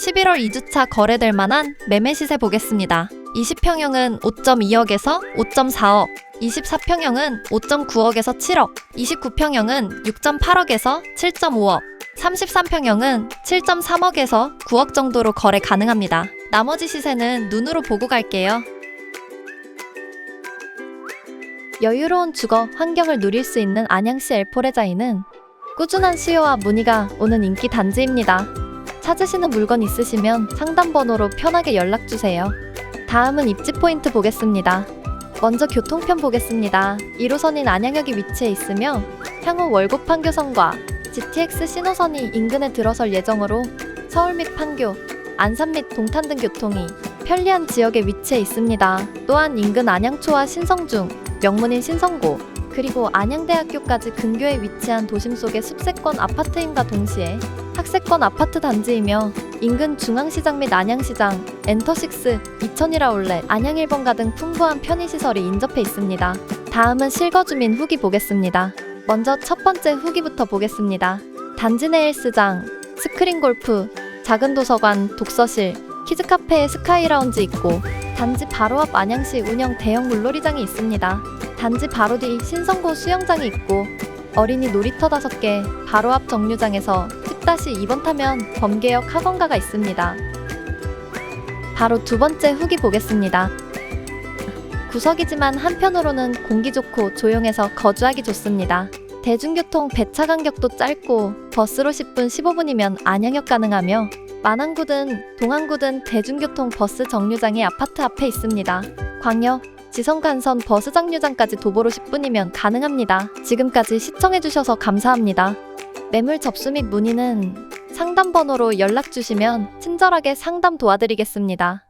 11월 2주차 거래될 만한 매매 시세 보겠습니다. 20평형은 5.2억에서 5.4억, 24평형은 5.9억에서 7억, 29평형은 6.8억에서 7.5억, 33평형은 7.3억에서 9억 정도로 거래 가능합니다. 나머지 시세는 눈으로 보고 갈게요. 여유로운 주거 환경을 누릴 수 있는 안양시 엘포레자이는 꾸준한 수요와 문의가 오는 인기 단지입니다. 찾으시는 물건 있으시면 상담 번호로 편하게 연락 주세요. 다음은 입지 포인트 보겠습니다. 먼저 교통편 보겠습니다. 1호선인 안양역이 위치해 있으며 향후 월곡 판교선과 GTX 신호선이 인근에 들어설 예정으로 서울 및 판교, 안산 및 동탄 등 교통이 편리한 지역에 위치해 있습니다. 또한 인근 안양초와 신성중, 명문인 신성고, 그리고 안양대학교까지 근교에 위치한 도심 속의 숲세권 아파트임과 동시에 학세권 아파트 단지이며 인근 중앙시장 및 안양시장, 엔터식스, 이천일아울렛, 안양일본가 등 풍부한 편의시설이 인접해 있습니다. 다음은 실거주민 후기 보겠습니다. 먼저 첫 번째 후기부터 보겠습니다. 단지 내 헬스장, 스크린 골프, 작은 도서관, 독서실, 키즈카페에 스카이라운지 있고 단지 바로 앞 안양시 운영 대형 물놀이장이 있습니다. 단지 바로 뒤 신성고 수영장이 있고 어린이 놀이터 5개 바로 앞 정류장에서 10-2번 타면 범계역 학원가가 있습니다. 바로 두 번째 후기 보겠습니다. 구석이지만 한편으로는 공기 좋고 조용해서 거주하기 좋습니다. 대중교통 배차 간격도 짧고 버스로 10분 15분이면 안양역 가능하며 만안구든 동안구든 대중교통 버스 정류장이 아파트 앞에 있습니다. 광역, 지성간선 버스 정류장까지 도보로 10분이면 가능합니다. 지금까지 시청해주셔서 감사합니다. 매물 접수 및 문의는 상담 번호로 연락 주시면 친절하게 상담 도와드리겠습니다.